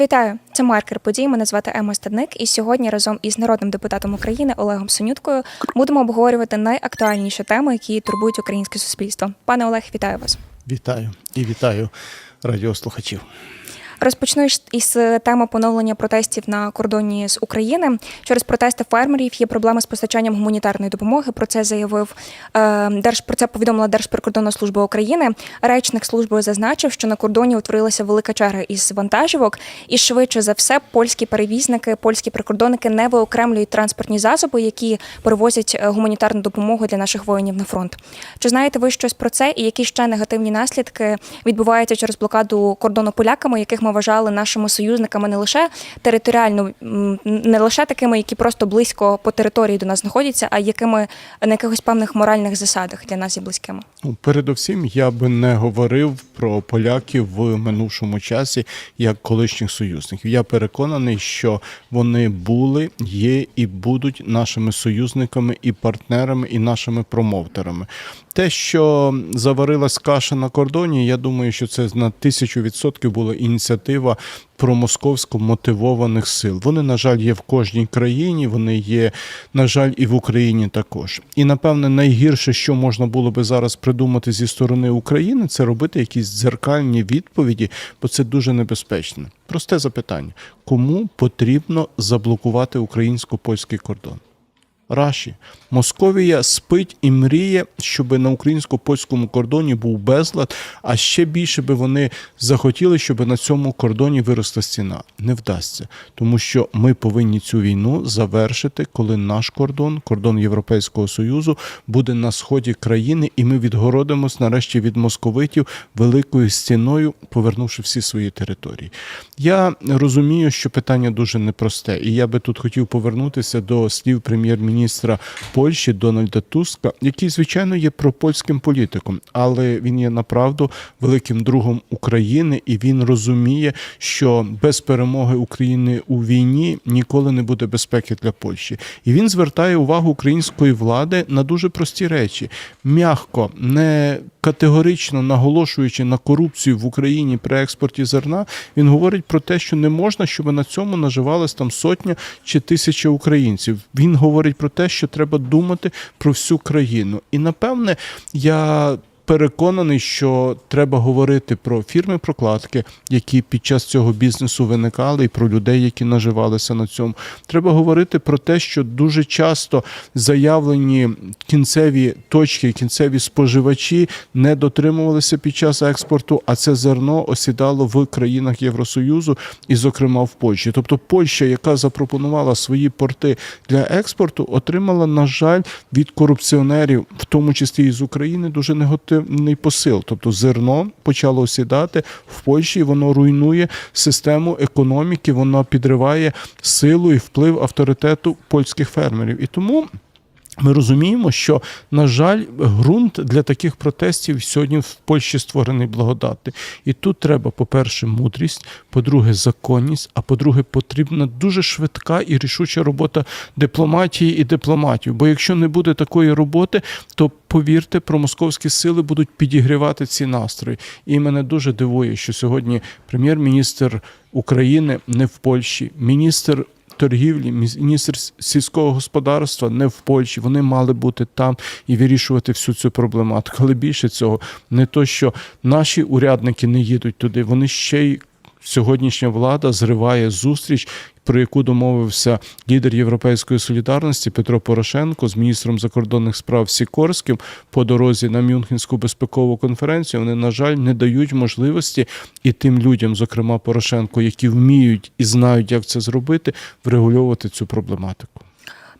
Вітаю, це маркер подій. Мене звати Ема Стадник, і сьогодні разом із народним депутатом України Олегом Сонюткою будемо обговорювати найактуальніші теми, які турбують українське суспільство. Пане Олег, вітаю вас. Вітаю і вітаю радіослухачів. Розпочну із- із теми поновлення протестів на кордоні з України. Через протести фермерів є проблеми з постачанням гуманітарної допомоги. Про це заявив е, Держ про це повідомила Держприкордонна служба України. Речник служби зазначив, що на кордоні утворилася велика черга із вантажівок, і швидше за все польські перевізники, польські прикордонники не виокремлюють транспортні засоби, які перевозять е, гуманітарну допомогу для наших воїнів на фронт. Чи знаєте ви щось про це і які ще негативні наслідки відбуваються через блокаду кордону поляками, яких ми вважали нашими союзниками не лише територіально, не лише такими, які просто близько по території до нас знаходяться, а якими на якихось певних моральних засадах для нас є близькими? Ну, Передовсім я би не говорив про поляків в минувшому часі як колишніх союзників. Я переконаний, що вони були, є і будуть нашими союзниками і партнерами, і нашими промоутерами. Те, що заварилась каша на кордоні, я думаю, що це на тисячу відсотків була ініціатива промосковсько мотивованих сил. Вони, на жаль, є в кожній країні, вони є, на жаль, і в Україні також. І напевне найгірше, що можна було би зараз придумати зі сторони України, це робити якісь дзеркальні відповіді, бо це дуже небезпечно. Просте запитання: кому потрібно заблокувати українсько-польський кордон? Раші. Московія спить і мріє, щоб на українсько-польському кордоні був безлад, а ще більше би вони захотіли, щоб на цьому кордоні виросла стіна. Не вдасться, тому що ми повинні цю війну завершити, коли наш кордон, кордон Європейського Союзу, буде на сході країни, і ми відгородимось нарешті від московитів великою стіною, повернувши всі свої території. Я розумію, що питання дуже непросте, і я би тут хотів повернутися до слів прем'єр-міністра Польщі Дональда Туска, який, звичайно, є пропольським політиком, але він є направду великим другом України, і він розуміє, що без перемоги України у війні ніколи не буде безпеки для Польщі. І він звертає увагу української влади на дуже прості речі: м'ягко, не категорично наголошуючи на корупцію в Україні при експорті зерна, він говорить про те, що не можна, щоб на цьому наживалась там сотня чи тисяча українців. Він говорить про те, що треба думати про всю країну. І напевне я. Переконаний, що треба говорити про фірми прокладки, які під час цього бізнесу виникали, і про людей, які наживалися на цьому. Треба говорити про те, що дуже часто заявлені кінцеві точки, кінцеві споживачі не дотримувалися під час експорту, а це зерно осідало в країнах Євросоюзу і, зокрема, в Польщі. Тобто Польща, яка запропонувала свої порти для експорту, отримала, на жаль, від корупціонерів, в тому числі і з України, дуже негативний посил. Тобто зерно почало осідати в Польщі, воно руйнує систему економіки, воно підриває силу і вплив авторитету польських фермерів. І тому. Ми розуміємо, що на жаль, ґрунт для таких протестів сьогодні в Польщі створений благодати. І тут треба, по-перше, мудрість, по-друге, законність, а по-друге, потрібна дуже швидка і рішуча робота дипломатії і дипломатів. Бо якщо не буде такої роботи, то повірте, промосковські сили будуть підігрівати ці настрої. І мене дуже дивує, що сьогодні прем'єр-міністр України не в Польщі, міністр торгівлі, міністр сільського господарства не в Польщі. Вони мали бути там і вирішувати всю цю проблематику. Але більше цього, не то, що наші урядники не їдуть туди, вони ще й. Сьогоднішня влада зриває зустріч, про яку домовився лідер Європейської солідарності Петро Порошенко з міністром закордонних справ Сікорським по дорозі на Мюнхенську безпекову конференцію. Вони, на жаль, не дають можливості і тим людям, зокрема Порошенко, які вміють і знають, як це зробити, врегульовувати цю проблематику.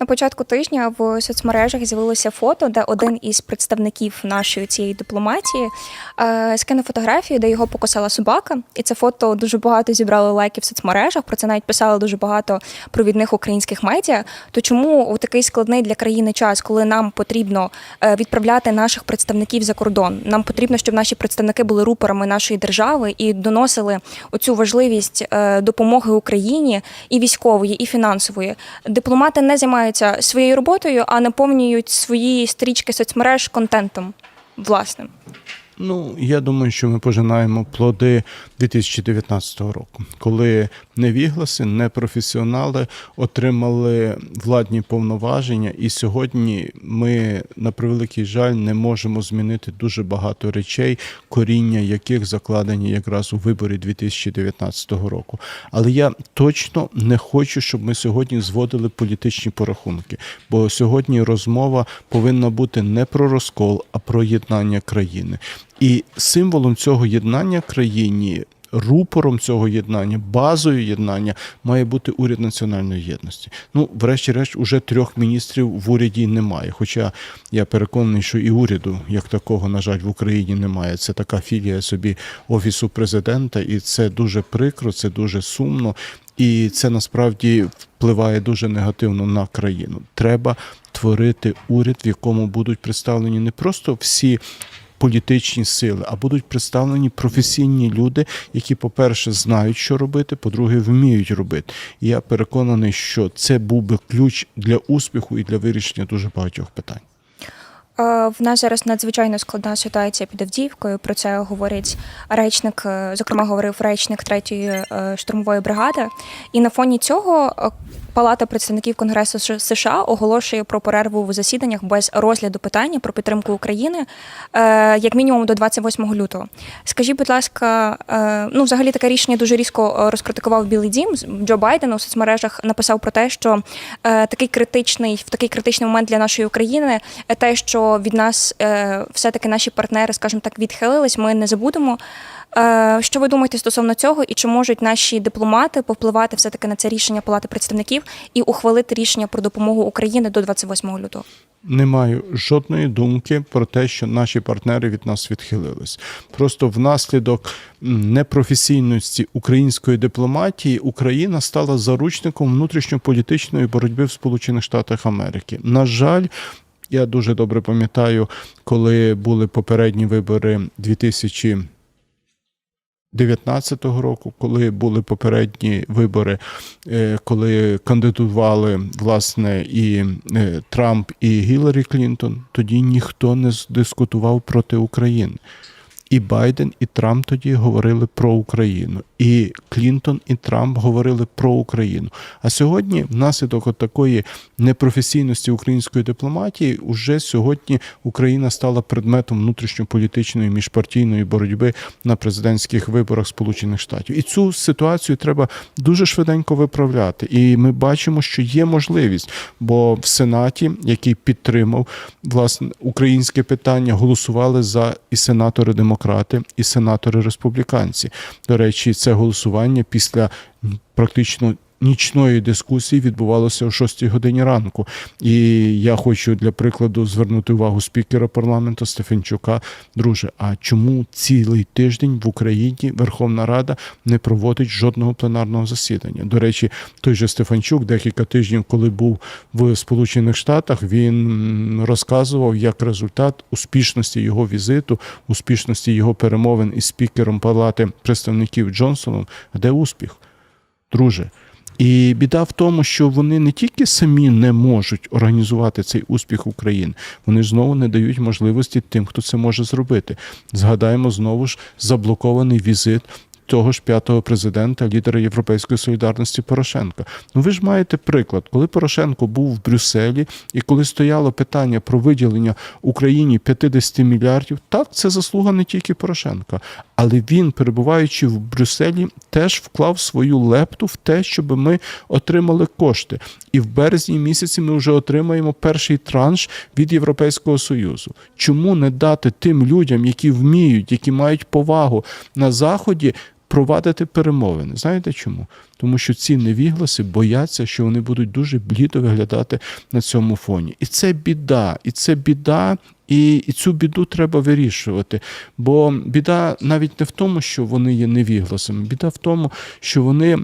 На початку тижня в соцмережах з'явилося фото, де один із представників нашої цієї дипломатії е, скинув фотографію, де його покосила собака. І це фото дуже багато зібрало лайків в соцмережах. Про це навіть писали дуже багато провідних українських медіа. То чому у такий складний для країни час, коли нам потрібно е, відправляти наших представників за кордон? Нам потрібно, щоб наші представники були рупорами нашої держави і доносили оцю важливість е, допомоги Україні і військової, і фінансової. Дипломати не займаються своєю роботою, а наповнюють свої стрічки соцмереж контентом власним. Ну, я думаю, що ми пожинаємо плоди 2019 року, коли невігласи, непрофесіонали отримали владні повноваження, і сьогодні ми, на превеликий жаль, не можемо змінити дуже багато речей, коріння яких закладені якраз у виборі 2019 року. Але я точно не хочу, щоб ми сьогодні зводили політичні порахунки, бо сьогодні розмова повинна бути не про розкол, а про єднання країни. І символом цього єднання країні, рупором цього єднання, базою єднання має бути уряд національної єдності. Ну, врешті-решт, уже трьох міністрів в уряді немає. Хоча я переконаний, що і уряду як такого, на жаль, в Україні немає. Це така філія собі офісу президента, і це дуже прикро, це дуже сумно. І це насправді впливає дуже негативно на країну. Треба творити уряд, в якому будуть представлені не просто всі політичні сили, а будуть представлені професійні люди, які, по-перше, знають, що робити, по-друге, вміють робити. І я переконаний, що це був би ключ для успіху і для вирішення дуже багатьох питань. Е, В нас зараз надзвичайно складна ситуація під Авдіївкою. Про це говорить речник, е, зокрема, говорив речник третьої е, штурмової бригади. І на фоні цього Палата представників Конгресу США оголошує про перерву в засіданнях без розгляду питання про підтримку України е, як мінімум до 28 лютого. Скажіть, будь ласка, е, ну взагалі таке рішення дуже різко е, розкритикував Білий Дім. Джо Байден у соцмережах написав про те, що такий критичний в такий критичний момент для нашої України те, що від нас е, все-таки наші партнери, скажімо так, відхилились, ми не забудемо. Е, Що ви думаєте стосовно цього, і чи можуть наші дипломати повпливати все-таки на це рішення Палати представників і ухвалити рішення про допомогу Україні до 28 лютого? Не маю жодної думки про те, що наші партнери від нас відхилились. Просто внаслідок непрофесійності української дипломатії Україна стала заручником внутрішньополітичної боротьби в Сполучених Штатах Америки. На жаль. Я дуже добре пам'ятаю, коли були попередні вибори 2000 19-го року, коли були попередні вибори, е, коли кандидували власне і е, Трамп і Гіларі Клінтон, тоді ніхто не дискутував проти України. І Байден, і Трамп тоді говорили про Україну, і Клінтон і Трамп говорили про Україну. А сьогодні, внаслідок от такої непрофесійності української дипломатії, уже сьогодні Україна стала предметом внутрішньополітичної міжпартійної боротьби на президентських виборах Сполучених Штатів. І цю ситуацію треба дуже швиденько виправляти. І ми бачимо, що є можливість, бо в Сенаті, який підтримав власне українське питання, голосували за і сенатори демократи, і сенатори республіканці. До речі, це голосування після практично. Нічної дискусії відбувалося о 6 годині ранку, і я хочу для прикладу звернути увагу спікера парламенту Стефанчука. Друже, а чому цілий тиждень в Україні Верховна Рада не проводить жодного пленарного засідання? До речі, той же Стефанчук декілька тижнів, коли був в Сполучених Штатах, він розказував як результат успішності його візиту, успішності його перемовин із спікером Палати представників Джонсоном. Де успіх? Друже. І біда в тому, що вони не тільки самі не можуть організувати цей успіх України, вони знову не дають можливості тим, хто це може зробити. Згадаємо знову ж заблокований візит. Того ж п'ятого президента, лідера Європейської солідарності Порошенка. Ну ви ж маєте приклад, коли Порошенко був в Брюсселі і коли стояло питання про виділення Україні 50 мільярдів, так це заслуга не тільки Порошенка, але він, перебуваючи в Брюсселі, теж вклав свою лепту в те, щоб ми отримали кошти. І в березні місяці ми вже отримаємо перший транш від Європейського Союзу. Чому не дати тим людям, які вміють, які мають повагу на заході? Провадити перемовини. Знаєте чому? Тому що ці невігласи бояться, що вони будуть дуже блідо виглядати на цьому фоні. І це біда, і це біда, і, і цю біду треба вирішувати. Бо біда навіть не в тому, що вони є невігласами, біда в тому, що вони.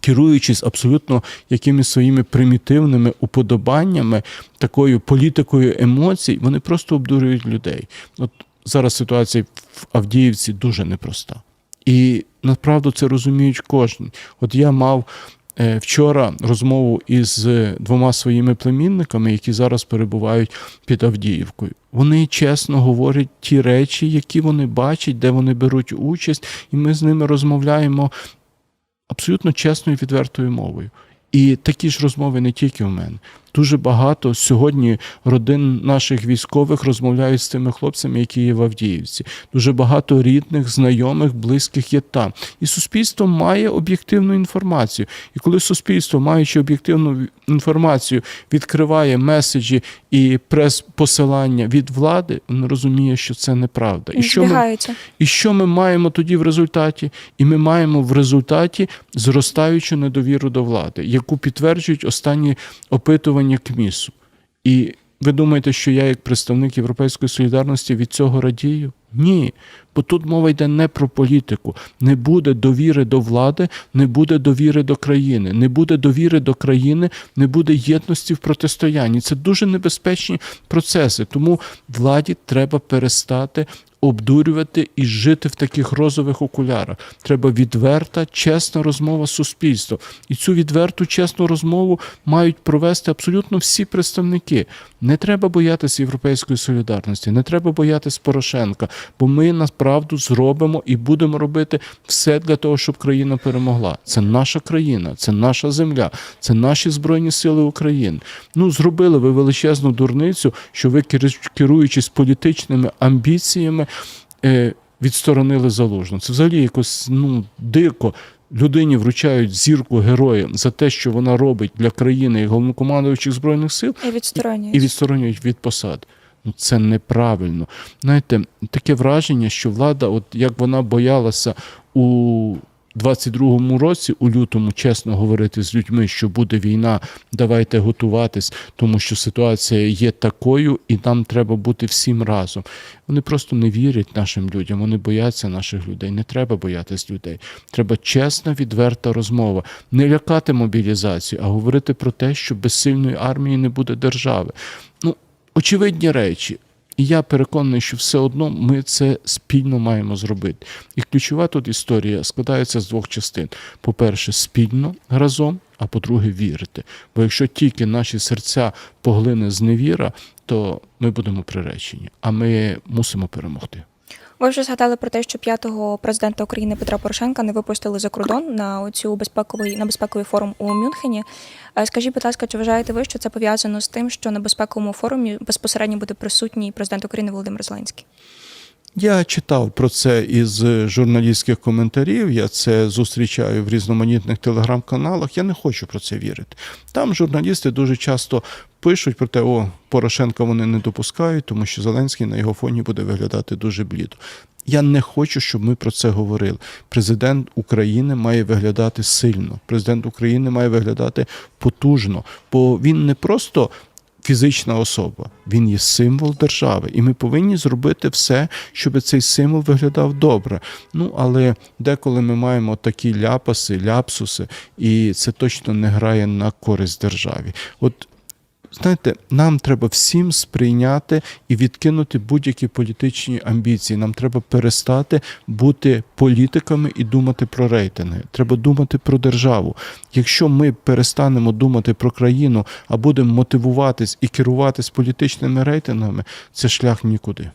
Керуючись абсолютно якимись своїми примітивними уподобаннями, такою політикою емоцій, вони просто обдурюють людей. От зараз ситуація в Авдіївці дуже непроста. І направду це розуміють кожен. От я мав е, вчора розмову із двома своїми племінниками, які зараз перебувають під Авдіївкою. Вони чесно говорять ті речі, які вони бачать, де вони беруть участь, і ми з ними розмовляємо абсолютно чесною і відвертою мовою. І такі ж розмови не тільки в мене. Дуже багато сьогодні родин наших військових розмовляють з тими хлопцями, які є в Авдіївці. Дуже багато рідних, знайомих, близьких є там. І суспільство має об'єктивну інформацію. І коли суспільство, маючи об'єктивну інформацію, відкриває меседжі і прес-посилання від влади, воно розуміє, що це неправда. І що ми і що ми маємо тоді в результаті? І ми маємо в результаті зростаючу недовіру до влади, яку підтверджують останні опитування КМІСу. І ви думаєте, що я, як представник Європейської солідарності, від цього радію? Ні. Бо тут мова йде не про політику. Не буде довіри до влади, не буде довіри до країни. Не буде довіри до країни, не буде єдності в протистоянні. Це дуже небезпечні процеси. Тому владі треба перестати обдурювати і жити в таких розових окулярах. Треба відверта, чесна розмова з суспільством. І цю відверту, чесну розмову мають провести абсолютно всі представники. Не треба боятися європейської солідарності, не треба боятися Порошенка, бо ми насправду зробимо і будемо робити все для того, щоб країна перемогла. Це наша країна, це наша земля, це наші збройні сили України. Ну зробили ви величезну дурницю, що ви керу- керуючись політичними амбіціями, е, відсторонили залужну. Це взагалі якось ну дико. Людині вручають зірку героя за те, що вона робить для країни і головнокомандуючих збройних сил, І відсторонюють. і відсторонюють від посад. Ну це неправильно. Знаєте, таке враження, що влада, от як вона боялася у 22-му році, у лютому, чесно говорити з людьми, що буде війна, давайте готуватись, тому що ситуація є такою, і нам треба бути всім разом. Вони просто не вірять нашим людям, вони бояться наших людей. Не треба боятись людей. Треба чесна, відверта розмова, не лякати мобілізацію, а говорити про те, що без сильної армії не буде держави. Ну, очевидні речі. І я переконаний, що все одно ми це спільно маємо зробити. І ключова тут історія складається з двох частин: по-перше, спільно разом, а по-друге, вірити. Бо якщо тільки наші серця поглине зневіра, то ми будемо приречені, а ми мусимо перемогти. Ви вже згадали про те, що п'ятого президента України Петра Порошенка не випустили за кордон на цю безпековий на безпековий форум у Мюнхені. Е, Скажіть, будь ласка, чи вважаєте ви, що це пов'язано з тим, що на безпековому форумі безпосередньо буде присутній президент України Володимир Зеленський? Я читав про це із журналістських коментарів. Я це зустрічаю в різноманітних телеграм-каналах. Я не хочу про це вірити. Там журналісти дуже часто пишуть про те, о, Порошенка вони не допускають, тому що Зеленський на його фоні буде виглядати дуже блідо. Я не хочу, щоб ми про це говорили. Президент України має виглядати сильно. Президент України має виглядати потужно, бо він не просто фізична особа, він є символ держави, і ми повинні зробити все, щоб цей символ виглядав добре. Ну але деколи ми маємо такі ляпаси, ляпсуси, і це точно не грає на користь державі. От Знаєте, нам треба всім сприйняти і відкинути будь-які політичні амбіції. Нам треба перестати бути політиками і думати про рейтинги. Треба думати про державу. Якщо ми перестанемо думати про країну, а будемо мотивуватись і керуватись політичними рейтингами, це шлях нікуди.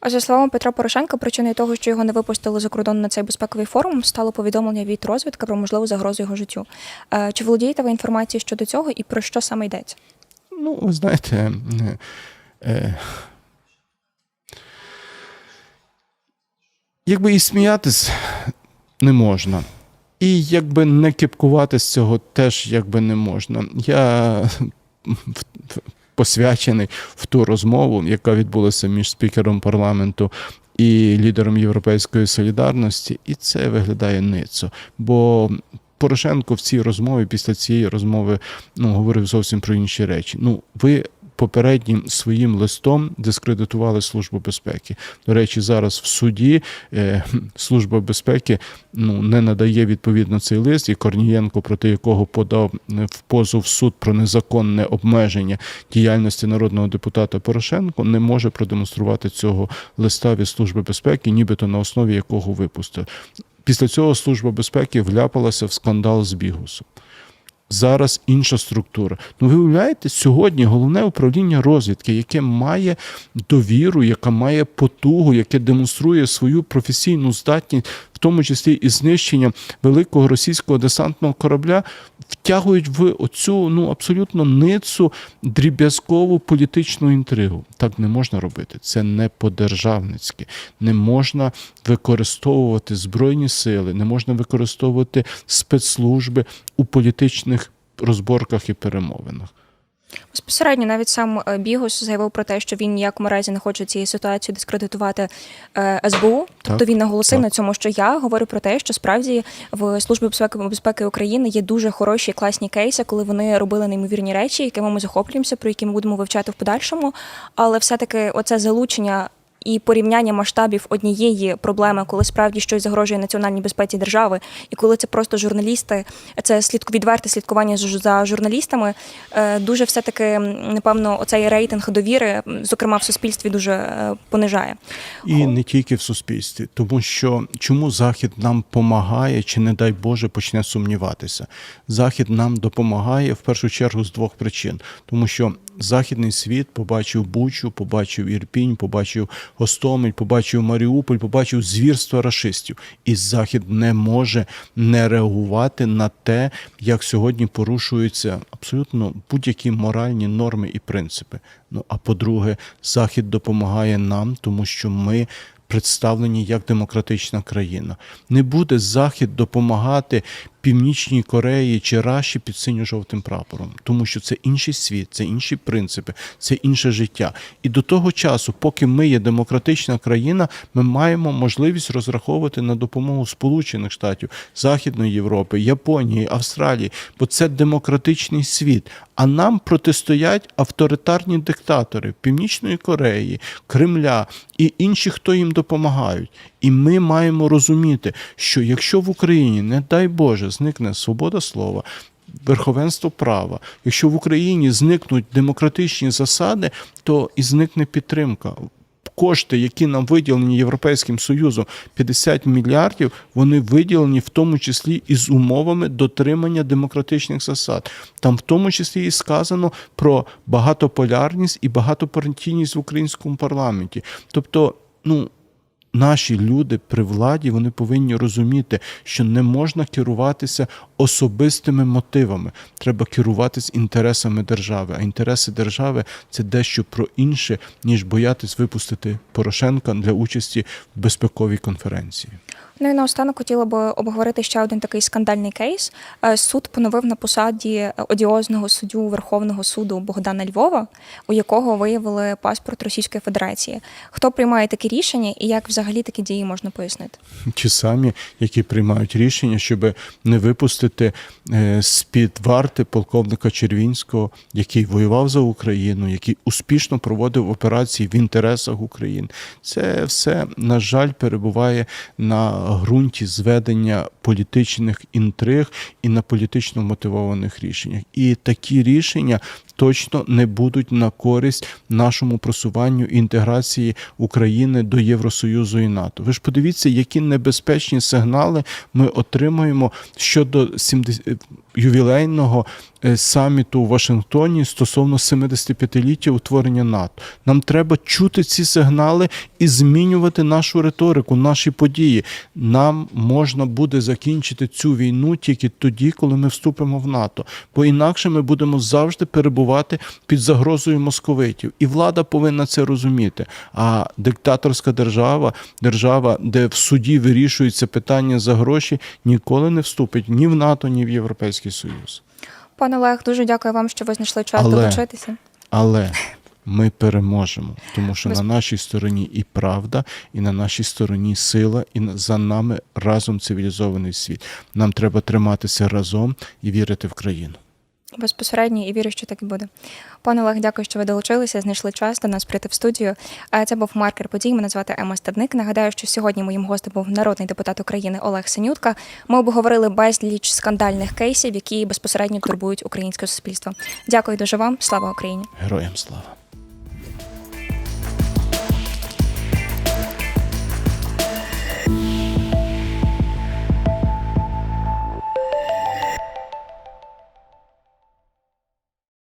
А за словами Петра Порошенка, причиною того, що його не випустили за кордон на цей безпековий форум, стало повідомлення від розвідки про можливу загрозу його життю. Е, Чи володієте ви інформацією щодо цього і про що саме йдеться? Ну, ви знаєте, е, е, якби і сміятись не можна. І якби не кипкувати з цього теж якби не можна. Я посвячений в ту розмову, яка відбулася між спікером парламенту і лідером Європейської солідарності, і це виглядає ницо. Бо Порошенко в цій розмові, після цієї розмови, ну, говорив зовсім про інші речі. Ну, ви попереднім своїм листом дискредитували Службу безпеки. До речі, зараз в суді е, Служба безпеки ну, не надає відповідно цей лист, і Корнієнко, проти якого подав е, в позов суд про незаконне обмеження діяльності народного депутата Порошенко, не може продемонструвати цього листа від Служби безпеки, нібито на основі якого випустив. Після цього Служба безпеки вляпалася в скандал з Бігусом. Зараз інша структура. Ну, ви уявляєте, сьогодні головне управління розвідки, яке має довіру, яке має потугу, яке демонструє свою професійну здатність, в тому числі і знищення великого російського десантного корабля, втягують в оцю ну абсолютно ницу дріб'язкову політичну інтригу. Так не можна робити. Це не по-державницьки. Не можна використовувати збройні сили, не можна використовувати спецслужби у політичних розборках і перемовинах. Безпосередньо навіть сам е, Бігус заявив про те, що він ніякому разі не хоче цієї ситуації дискредитувати е, СБУ. Тобто він наголосив так. на цьому, що я говорю про те, що справді в службі безпеки безпеки України є дуже хороші класні кейси, коли вони робили неймовірні речі, якими ми захоплюємося, про які ми будемо вивчати в подальшому. Але все-таки оце залучення. І порівняння масштабів однієї проблеми, коли справді щось загрожує національній безпеці держави, і коли це просто журналісти, це слідку відверте слідкування за журналістами, е, дуже все таки напевно оцей рейтинг довіри, зокрема в суспільстві, дуже е, понижає. І не тільки в суспільстві, тому що чому Захід нам допомагає, чи не дай Боже почне сумніватися. Захід нам допомагає в першу чергу з двох причин, тому що західний світ побачив Бучу, побачив Ірпінь, побачив Гостомель, побачив Маріуполь, побачив звірства рашистів. І Захід не може не реагувати на те, як сьогодні порушуються абсолютно будь-які моральні норми і принципи. Ну а по-друге, Захід допомагає нам, тому що ми представлені як демократична країна. Не буде Захід допомагати Північній Кореї чи Раші під синьо-жовтим прапором, тому що це інший світ, це інші принципи, це інше життя. І до того часу, поки ми є демократична країна, ми маємо можливість розраховувати на допомогу Сполучених Штатів, Західної Європи, Японії, Австралії, бо це демократичний світ. А нам протистоять авторитарні диктатори Північної Кореї, Кремля і інші, хто їм допомагають. І ми маємо розуміти, що якщо в Україні, не дай Боже, зникне свобода слова, верховенство права, якщо в Україні зникнуть демократичні засади, то і зникне підтримка. Кошти, які нам виділені Європейським Союзом, 50 мільярдів, вони виділені в тому числі і з умовами дотримання демократичних засад. Там в тому числі і сказано про багатополярність і багатопартійність в українському парламенті. Тобто, ну. Наші люди при владі вони повинні розуміти, що не можна керуватися особистими мотивами. Треба керуватись інтересами держави. А інтереси держави це дещо про інше, ніж боятись випустити Порошенка для участі в безпековій конференції. Ну і наостанок хотіла би обговорити ще один такий скандальний кейс. Е, Суд поновив на посаді одіозного суддю Верховного суду Богдана Львова, у якого виявили паспорт Російської Федерації. Хто приймає такі рішення і як взагалі такі дії можна пояснити? Ті самі, які приймають рішення, щоб не випустити е, з-під варти полковника Червінського, який воював за Україну, який успішно проводив операції в інтересах України. Це все, на жаль, перебуває на ґрунті зведення політичних інтриг і на політично мотивованих рішеннях. І такі рішення точно не будуть на користь нашому просуванню інтеграції України до Євросоюзу і НАТО. Ви ж подивіться, які небезпечні сигнали ми отримуємо щодо 70 ювілейного е, саміту у Вашингтоні стосовно 75-ліття утворення НАТО. Нам треба чути ці сигнали і змінювати нашу риторику, наші події. Нам можна буде закінчити цю війну тільки тоді, коли ми вступимо в НАТО. Бо інакше ми будемо завжди перебувати під загрозою московитів. І влада повинна це розуміти. А диктаторська держава, держава, де в суді вирішується питання за гроші, ніколи не вступить ні в НАТО, ні в Європейський Союз. Пане Олег, дуже дякую вам, що ви знайшли час Але- долучитися. Але ми переможемо, тому що Без- на нашій стороні і правда, і на нашій стороні сила, і за нами разом цивілізований світ. Нам треба триматися разом і вірити в країну. Безпосередньо і вірю, що так і буде. Пане Олег, дякую, що ви долучилися, знайшли час до нас прийти в студію. А Це був маркер подій. Мене звати Ема Стадник. Нагадаю, що сьогодні моїм гостем був народний депутат України Олег Синютка. Ми обговорили безліч скандальних кейсів, які безпосередньо турбують українське суспільство. Дякую дуже вам. Слава Україні! Героям слава!